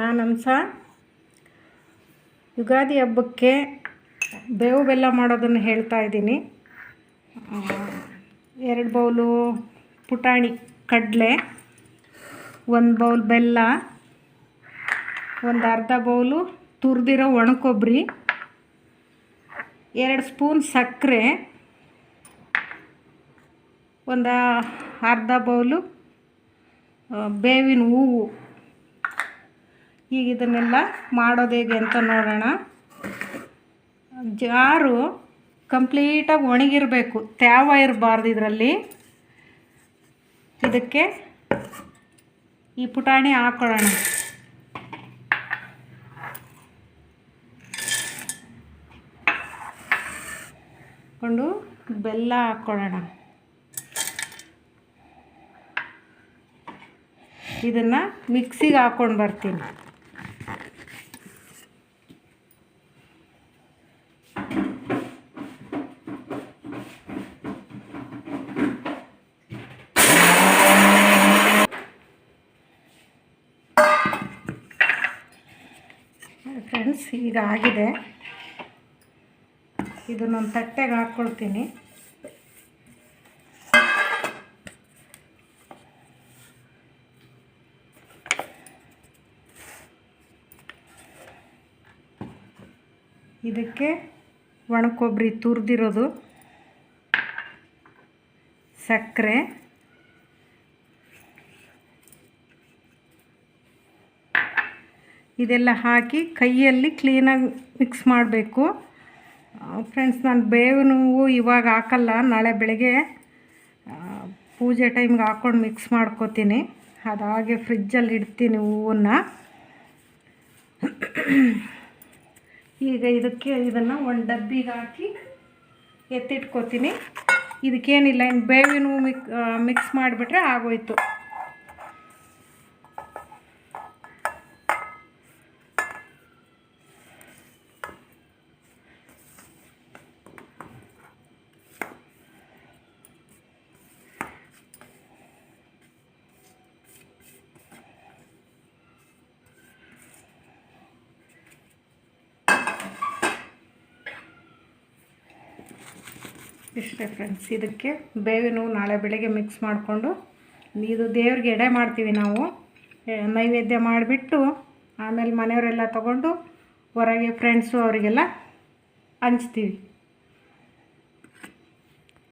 ನಾನು ಯುಗಾದಿ ಹಬ್ಬಕ್ಕೆ ಬೇವು ಬೆಲ್ಲ ಮಾಡೋದನ್ನು ಹೇಳ್ತಾ ಇದ್ದೀನಿ. ಎರಡು ಬೌಲು ಪುಟಾಣಿ ಕಡಲೆ, ಒಂದು ಬೌಲ್ ಬೆಲ್ಲ, ಒಂದು ಅರ್ಧ ಬೌಲು ತುರಿದಿರೋ ಒಣಕೊಬ್ಬರಿ, ಎರಡು ಸ್ಪೂನ್ ಸಕ್ಕರೆ, ಒಂದು ಅರ್ಧ ಬೌಲು ಬೇವಿನ ಹೂವು. ಈಗ ಇದನ್ನೆಲ್ಲ ಮಾಡೋದು ಹೇಗೆ ಅಂತ ನೋಡೋಣ. ಜಾರು ಕಂಪ್ಲೀಟಾಗಿ ಒಣಗಿರಬೇಕು, ತ್ಯಾವ ಇರಬಾರ್ದು ಇದರಲ್ಲಿ. ಇದಕ್ಕೆ ಈ ಪುಟಾಣಿ ಹಾಕೊಳ್ಳೋಣ. ಕೊಂಡು ಬೆಲ್ಲ ಹಾಕ್ಕೊಳ್ಳೋಣ ಇದನ್ನು ಮಿಕ್ಸಿಗೆ ಹಾಕ್ಕೊಂಡು ಬರ್ತೀನಿ. ಫ್ರೆಂಡ್ಸ್ ಈಗ ಆಗಿದೆ. ಇದನ್ನೊಂದು ತಟ್ಟೆಗೆ ಹಾಕ್ಕೊಳ್ತೀನಿ ಇದಕ್ಕೆ ಒಣಕೊಬ್ಬರಿ ತುರಿದಿರೋದು. ಸಕ್ಕರೆ. ಇದೆಲ್ಲ ಹಾಕಿ ಕೈಯಲ್ಲಿ ಕ್ಲೀನಾಗಿ ಮಿಕ್ಸ್ ಮಾಡಬೇಕು. ಫ್ರೆಂಡ್ಸ್ ನಾನು ಬೇವು ಇವಾಗ ಹಾಕಲ್ಲ, ನಾಳೆ ಬೆಳಗ್ಗೆ ಪೂಜೆ ಟೈಮ್ಗೆ ಹಾಕ್ಕೊಂಡು ಮಿಕ್ಸ್ ಮಾಡ್ಕೋತೀನಿ. ಅದಾಗೆ ಫ್ರಿಜ್ಜಲ್ಲಿ ಇಡ್ತೀನಿ ಹೂವನ್ನು. ಈಗ ಇದಕ್ಕೆ ಇದನ್ನು ಒಂದು ಡಬ್ಬಿಗೆ ಹಾಕಿ ಎತ್ತಿಟ್ಕೋತೀನಿ. ಇದಕ್ಕೇನಿಲ್ಲ ಇನ್ನು ಬೇವಿನ ಹೂವು ಮಿಕ್ ಮಿಕ್ಸ್ ಮಾಡಿಬಿಟ್ರೆ ಆಗೋಯ್ತು. ಇಷ್ಟೇ ಫ್ರೆಂಡ್ಸ್ ಇದಕ್ಕೆ ಬೇವಿನ ನಾಳೆ ಬೆಳಗ್ಗೆ ಮಿಕ್ಸ್ ಮಾಡಿಕೊಂಡು, ಇದು ದೇವ್ರಿಗೆ ಎಡೆ ಮಾಡ್ತೀವಿ ನಾವು. ನೈವೇದ್ಯ ಮಾಡಿಬಿಟ್ಟು, ಆಮೇಲೆ ಮನೆಯವರೆಲ್ಲ ತಗೊಂಡು, ಹೊರಗೆ ಫ್ರೆಂಡ್ಸು ಅವರಿಗೆಲ್ಲ ಹಂಚ್ತೀವಿ.